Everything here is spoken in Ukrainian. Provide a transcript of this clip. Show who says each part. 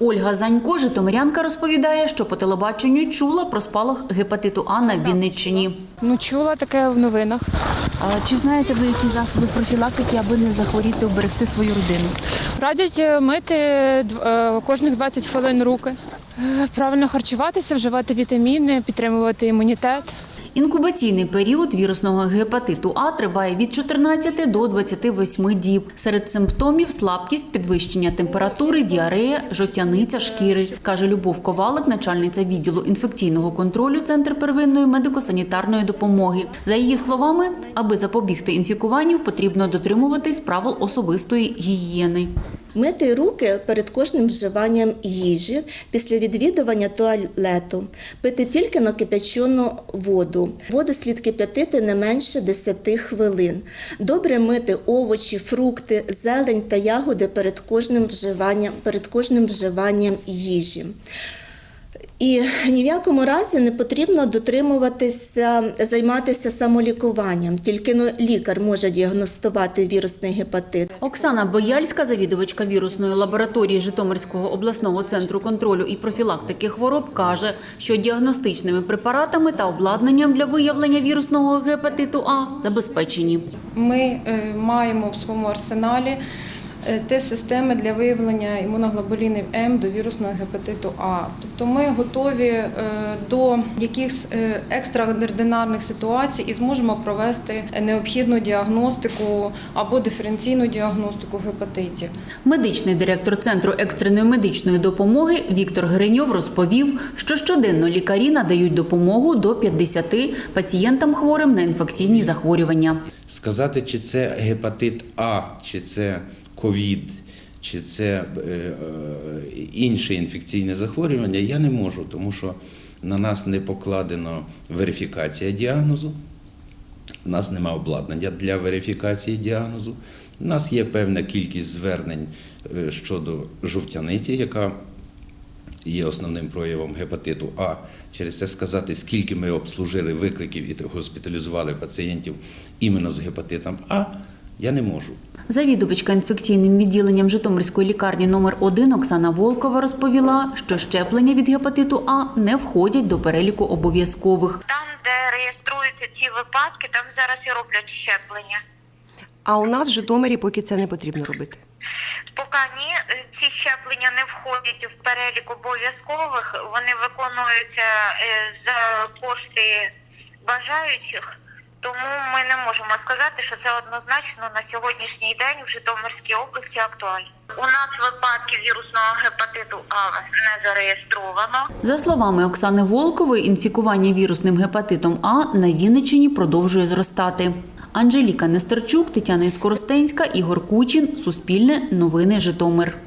Speaker 1: Ольга Занько, житомирянка, розповідає, що по телебаченню чула про спалах гепатиту А на Вінниччині.
Speaker 2: Ну, чула таке в новинах.
Speaker 3: А чи знаєте ви які засоби профілактики, аби не захворіти, уберегти свою родину?
Speaker 2: Радять е, мити е, кожних 20 хвилин руки, Е, правильно харчуватися, вживати вітаміни, підтримувати імунітет.
Speaker 1: Інкубаційний період вірусного гепатиту А триває від 14 до 28 діб. Серед симптомів слабкість, підвищення температури, діарея, жовтяниця шкіри, каже Любов Ковалик, начальниця відділу інфекційного контролю Центр первинної медико-санітарної допомоги. За її словами, аби запобігти інфікуванню, потрібно дотримуватись правил особистої гігієни.
Speaker 4: Мити руки перед кожним вживанням їжі після відвідування туалету, пити тільки на кипячену воду. Воду слід кип'ятити не менше 10 хвилин. Добре мити овочі, фрукти, зелень та ягоди перед кожним вживанням, перед кожним вживанням їжі. І ні в якому разі не потрібно дотримуватися, займатися самолікуванням. Тільки ну, лікар може діагностувати вірусний гепатит.
Speaker 1: Оксана Бояльська, завідувачка вірусної лабораторії Житомирського обласного центру контролю і профілактики хвороб, каже, що діагностичними препаратами та обладнанням для виявлення вірусного гепатиту А забезпечені.
Speaker 2: Ми е, маємо в своєму арсеналі тест-системи для виявлення імуноглобулінів М до вірусного гепатиту А. Тобто ми готові е, до якихось е, екстраординарних ситуацій і зможемо провести необхідну діагностику або диференційну діагностику гепатитів.
Speaker 1: Медичний директор центру екстреної медичної допомоги Віктор Гриньов розповів, що щоденно лікарі надають допомогу до 50 пацієнтам хворим на інфекційні захворювання.
Speaker 5: Сказати, чи це гепатит А, чи це ковід, чи це е, е, інше інфекційне захворювання, я не можу, тому що на нас не покладено верифікація діагнозу. У нас немає обладнання для верифікації діагнозу. У нас є певна кількість звернень е, щодо жовтяниці, яка є основним проявом гепатиту А. Через це сказати, скільки ми обслужили викликів і госпіталізували пацієнтів іменно з гепатитом А, я не можу.
Speaker 1: Завідувачка інфекційним відділенням Житомирської лікарні номер 1 Оксана Волкова розповіла, що щеплення від гепатиту А не входять до переліку обов'язкових.
Speaker 6: Там, де реєструються ці випадки, там зараз і роблять щеплення.
Speaker 7: А у нас в Житомирі поки це не потрібно робити.
Speaker 6: Поки ні, е, ці щеплення не входять в перелік обов'язкових, вони виконуються е, за кошти бажаючих. Тому ми не можемо сказати, що це однозначно на сьогоднішній день в Житомирській області актуально. У нас випадків вірусного гепатиту А не зареєстровано.
Speaker 1: За словами Оксани Волкової, інфікування вірусним гепатитом А на Вінниччині продовжує зростати. Анжеліка Нестерчук, Тетяна Іскоростенська, Ігор Кучин. Суспільне новини Житомир.